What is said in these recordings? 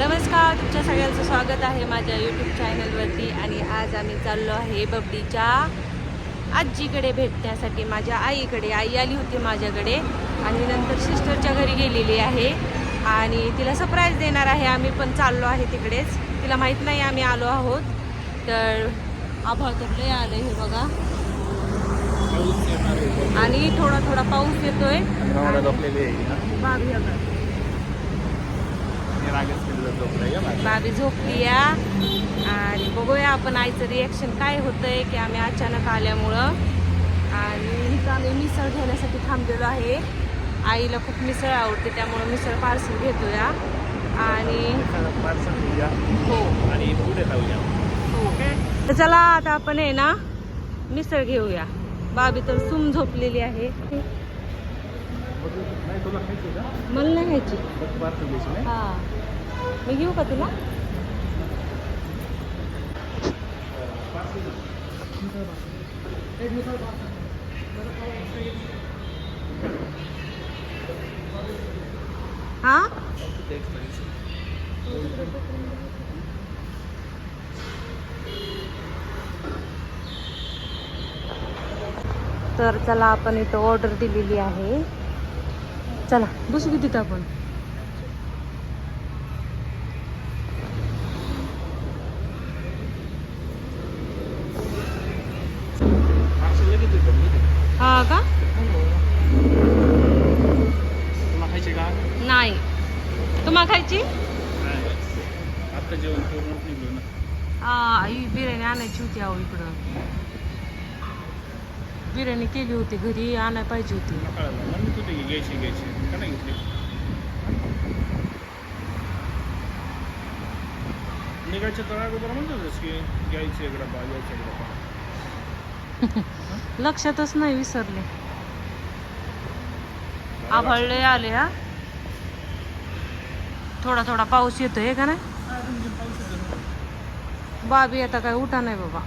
नमस्कार तुमच्या सगळ्यांचं स्वागत आहे माझ्या यूट्यूब चॅनलवरती आणि आज आम्ही चाललो आहे बबडीच्या आजीकडे भेटण्यासाठी. माझ्या आईकडे आई आली होती माझ्याकडे. आणि नंतर सिस्टरच्या घरी गेलेली आहे. आणि तिला सरप्राईज देणार आहे. आम्ही पण चाललो आहे तिकडेच. तिला माहीत नाही आम्ही आलो आहोत. तर आभाळ तर लय आलं हे बघा. आणि थोडा थोडा पाऊस येतोय. बाबी झोपली या आणि बघूया आपण आईचं रिॲक्शन काय होतंय की आम्ही अचानक आल्यामुळं. आणि इथं आम्ही मिसळ घेण्यासाठी थांबलेलो आहे. आईला खूप मिसळ आवडते त्यामुळं मिसळ पार्सल घेतोया. आणि हो. आणि पुढे जाऊया. हो. तर चला आता आपण आहे ना मिसळ घेऊया. बाबी तर सुम झोपलेली आहे. मला नाही घ्यायची हा. मी घेऊ का तुला? हा? तर चला आपण इथं ऑर्डर दिलेली आहे. चला बसू की तिथं आपण पार्सल लगेच देतात मी ते. हा का तुला खायचे का नाही नाही आत्ता जेवण करून निघलो ना. हा आई बिर्याणी आणायची होती अहो इकडं. बिर्याणी केली होती घरी आणायला पाहिजे होती. घ्यायची घ्यायची. का नाही घेतली निघायच्या तर अगोदर म्हणतोस की घ्यायचे इकडं घ्यायचे इकडं लक्षातच नाही विसरले. आभाळले आले हा? थोडा थोडा पाऊस येतोय का नाही? हा. बाबी आता काय उठा नाही बाबा.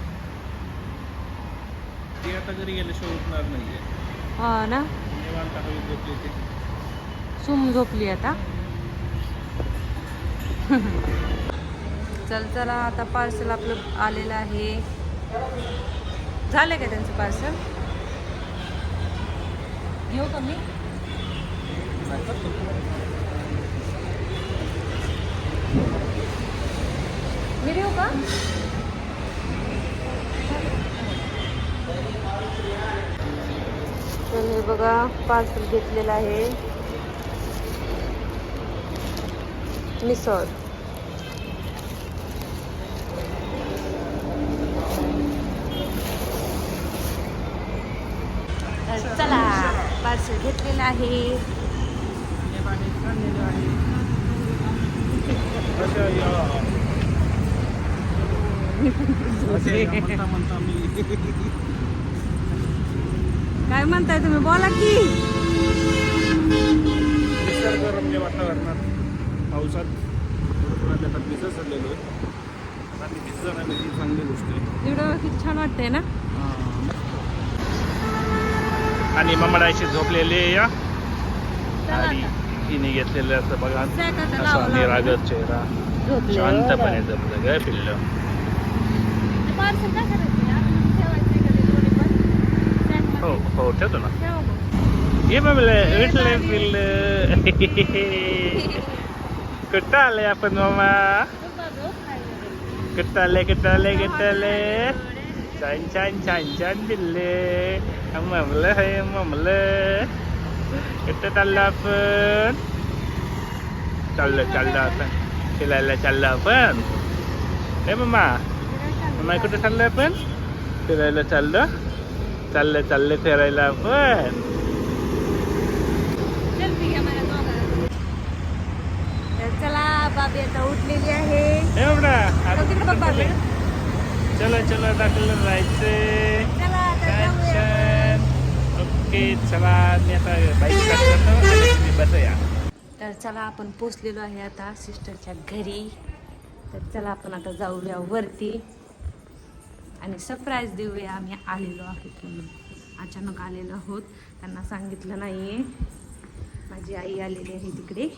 ती आता घरी गेल्याशिवाय उठणार नाहीये. हा ना? सुम झोपली आता. चल चला आता पार्सल आपलं आलेलं आहे. झालं का त्यांचं पार्सल घेऊ का मी? देऊ का? तर हे बघा पार्सल घेतलेलं आहे. मिसळ. चला पार्सल घेतलेलं आहे. अशा या अशा या म्हणता म्हणता मी काय म्हणताय तुम्ही? बोला की. निसर्गरम्य वातावरणात पावसात भिजत चाललेलो भिजत ही चांगली गोष्ट आहे. एवढं किती छान वाटतंय ना? आणि ममडायची झोपलेली या. आणि आता. तिने घेतलेलं असं बघा. आता असा. निरागस चेहरा. शांतपणे जमलं ग पिल्ल. पार्सल काय करायचं यार? ठेवायचं का ते दोन्ही पण? Sack मध्ये? हो हो ठेवतो ना ठेवा मग. ये ममलं विठलं पिल्ल कुठं आले आपण मामा खूप बाजू खायला. कुठं आले कुठं आले कुठं आले छान छान छान छान पिल्ले ममलं हे ममलं कुठं चाललं आपण चाललं चाललं आपण फिरायला चाललं आपण हे मम्मा मम्मा कुठं चाललं आपण? फिरायला चाललं. चाललं चाललं फिरायला आपण. चला बाबी आता उठलेली आहे. चला चला. छान. ओके चला मी आता बाईक बसूया. तर चला आपण पोचलेलो आहे आता सिस्टरच्या घरी. तर चला आपण आता जाऊया वरती. आणि सरप्राईज देऊया. आम्ही आलेलो आहोत म्हणून अचानक आलेलो आहोत. त्यांना सांगितलं नाही आहे माझी आई आलेली आहे तिकडे.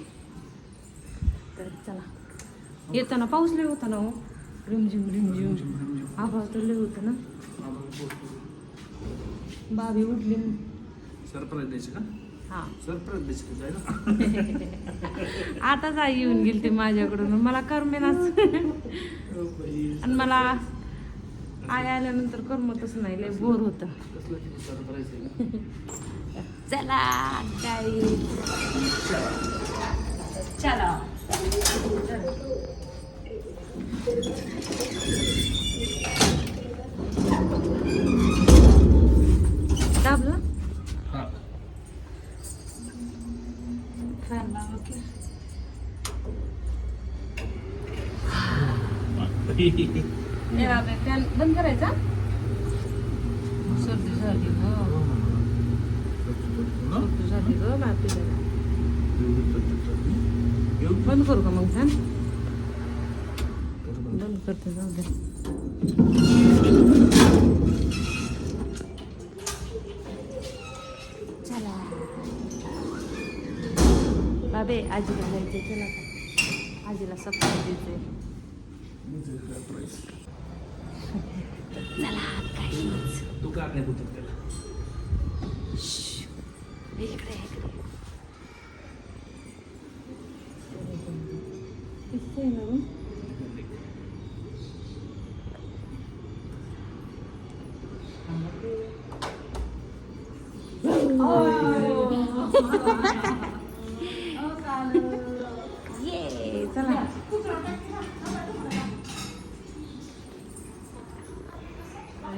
तर चला. येताना पाऊस लय होता ना हो. रिमझिम रिमझिम. आभाळ तर लय होतं ना. बाबी उठली. सरप्राईज द्यायचं का? हा. आताच आई येऊन गेली ते माझ्याकडून. मला करमेनाच आणि मला आई आल्यानंतर करमतच नाही लय बोर होतं. चला काय चला. दाबलं? हा. फॅन लावा की. फॅन बंद करायचा? सर्दी झाली ग. सर्दी झाली ग बापीला बंद करू का मग फॅन? बंद करते जाऊ दे. चला. बाबे आजीला जायचंय चला. आजीला सप्ताह द्यायचंय चला काहीच तू का नाही बोलत त्याला इकडे इकडे. दिसतंय ना गं?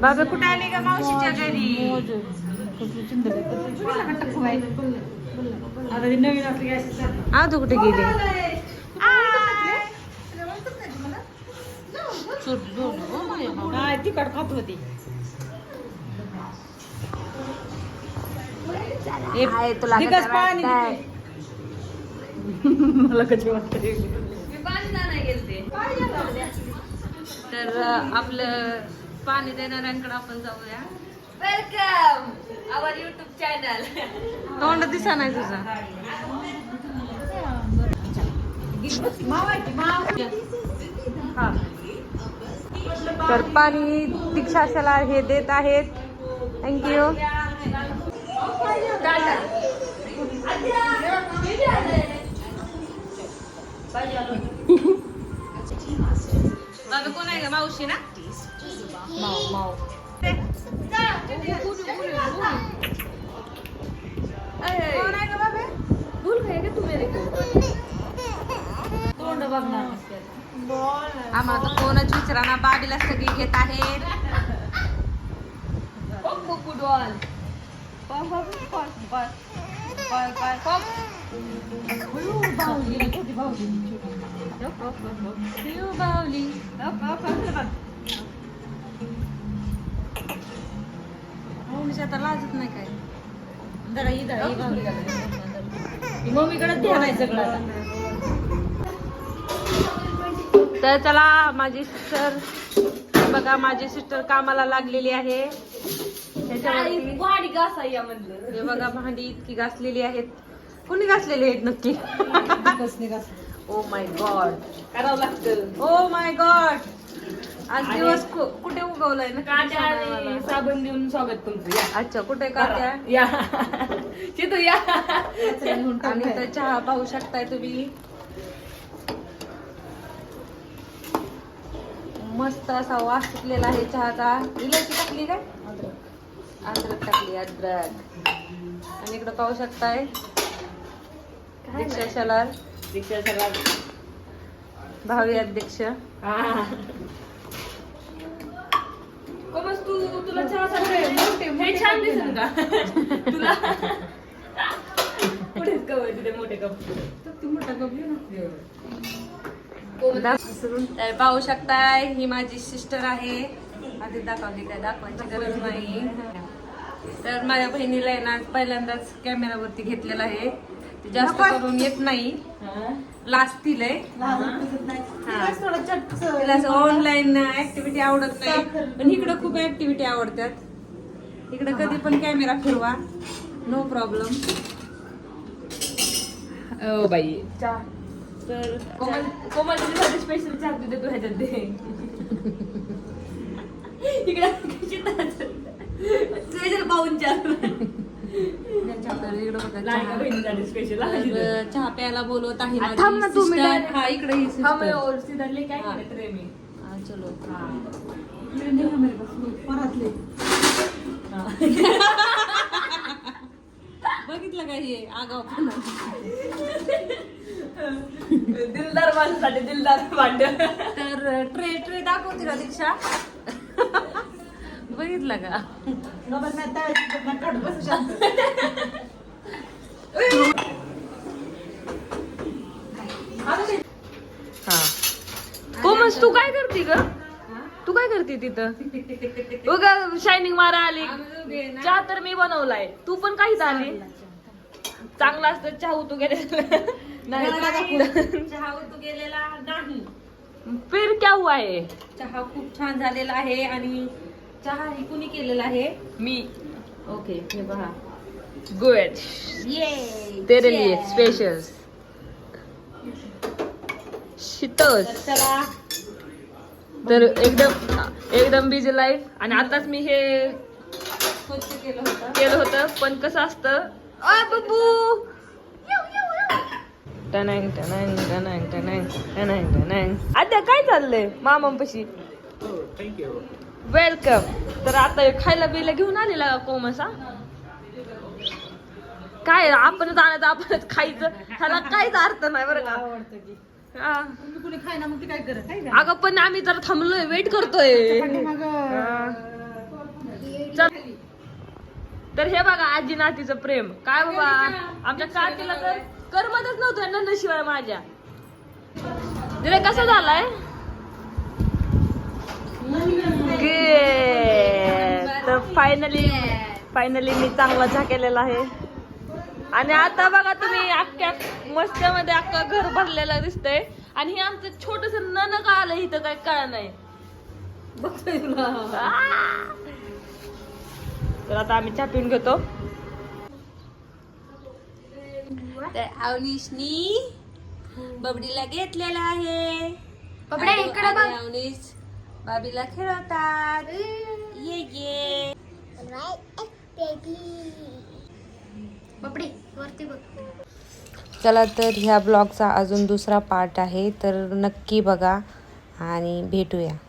बाबा कुठे आले का मावशीच्या घरी? आ तू? कुठे गेले? तिकड खात होती तुला मला कधी वाटत तर आपलं पाणी देणाऱ्यांकडे आपण जाऊया. वेलकम आवर युट्यूब चॅनल तोंड दिसा नाही तुझा. हा. तर पाणी दीक्षाशाला हे देत आहेत. थँक्यू बाबा कोण आहे का मावशी ना? माव माव कोण आहे का बाबा भूल गए क्या तू मेरे को तोंड बघणार आम्हाला तर कोणच विचारा ना बाबीला सगळी घेत आहेत पप पप डॉल पप पप मम्मीची आता लाजत नाही काय. जरा मम्मीकडे ध्यान आहे सगळं तर चला माझी सिस्टर बघा माझी सिस्टर कामाला लागलेली आहे. म्हणलं. हे बघा भांडी इतकी घासलेली आहेत. कोणी घासलेली आहेत नक्की? ओ माय गॉड करावं लागतं. ओ माय गॉड आज दिवस कु- कुठे उगवलाय ना काट्या आणि साबण देऊन स्वागत तुमचं या. अच्छा कुठे काट्या? या. चितू या. आणि इथं चहा पाहू शकताय तुम्ही. मस्त असा वास सुटलेला आहे चहाचा. इलायची टाकली काय? अद्रक. टाकली अद्रक. आणि इकडे पाहू शकताय. दीक्षा शलार दीक्षा सगळा भावी अध्यक्ष. कमस तू तुला चहा मोठे हे छान दिसेल का? तुला? कप आहे तिथे मोठे कप. दा- विसरून तर पाहू शकताय ही माझी सिस्टर आहे. आधी दाखवली काय दाखवायची गरज नाही. तर माझ्या बहिणीला आहे ना पहिल्यांदाच कॅमेरावरती घेतलेला आहे. ते जास्त करून येत नाही. लाजतील आहे तिला असं ऑनलाईन ऍक्टिव्हिटी आवडत नाही. पण इकडं खूप ऍक्टिव्हिटी आवडतात. इकडं कधी पण कॅमेरा फिरवा. No problem O by. तर कोमल कोमल तुझ्यासाठी स्पेशल चहा देते तू ह्याच्यात दे. इकडे स्पेशल पाहून चहा इकडं बघा चहा. तर प्यायला बोलवत आहे माझी थांब ना तू, मी sister. direct- हा इकडे ही sister. हा. केलं रे मी? हा, चलो. बघितलं का हे? आगाव दिलदार माणसासाठी दिलदार भांड. तर ट्रे ट्रे दाखवते का दीक्षा? बघितलं का? हा. कोमस तू काय करते ग? तू काय करते तिथं? उगा शायनिंग मारा आली. चहा तर मी बनवलाय. तू पण काहीच आली? चांगला असतं चहा तू गेले नाही. चहा तू गेलेला नाही. फिर क्या हुआ है? चहा खूप छान झालेला आहे आणि चहा ही कुणी केलेला आहे? मी. ओके हे पहा गुड ये तेरे लिए स्पेशल शीतल. तर चला. तर एकदम एकदम बिझी लाईफ आणि आताच मी हे स्वच्छ केलं होतं. केलं होतं पण कसं असतं? आ बब्बू टनांग टनांग टनांग टनांग टनांग टनांग. आता काय चाललंय? मामांपाशी. थँक्यू वेलकम तर आता हे खायला बिला घेऊन आलेला का कोमसा काय आपणच आणायचं आपणच खायचं. ह्याला काहीच अर्थ नाही बरं का. आवडतं की. हा. कुणी खाय ना मग ते काय करत आहे अगं पण आम्ही जर थांबलोय वेट करतोय. हा. चल. तर हे बघा आजी नातीचं प्रेम. काय बाबा आमच्या काकीला तर करमतच नव्हतं यांना नशिवाय माझ्या. तिला कसं झालाय? Good. तर फायनली फायनली मी चांगला चहा केलेला आहे. आणि आता बघा तुम्ही अख्ख्या मस्त्यामध्ये अख्खा घर भरलेलं दिसतंय. आणि हे आमचं छोटस नन का आलं इथं काय कळा नाही. बघतोय! तर आता आम्ही चहा पिऊन घेतो. अवनीशनी बबडीला घेतलेला आहे. इकडं अवनीश बाबीला खेळवतात ये ये चला तर ह्या ब्लॉगचा अजून दुसरा पार्ट आहे तर नक्की बघा आणि भेटूया.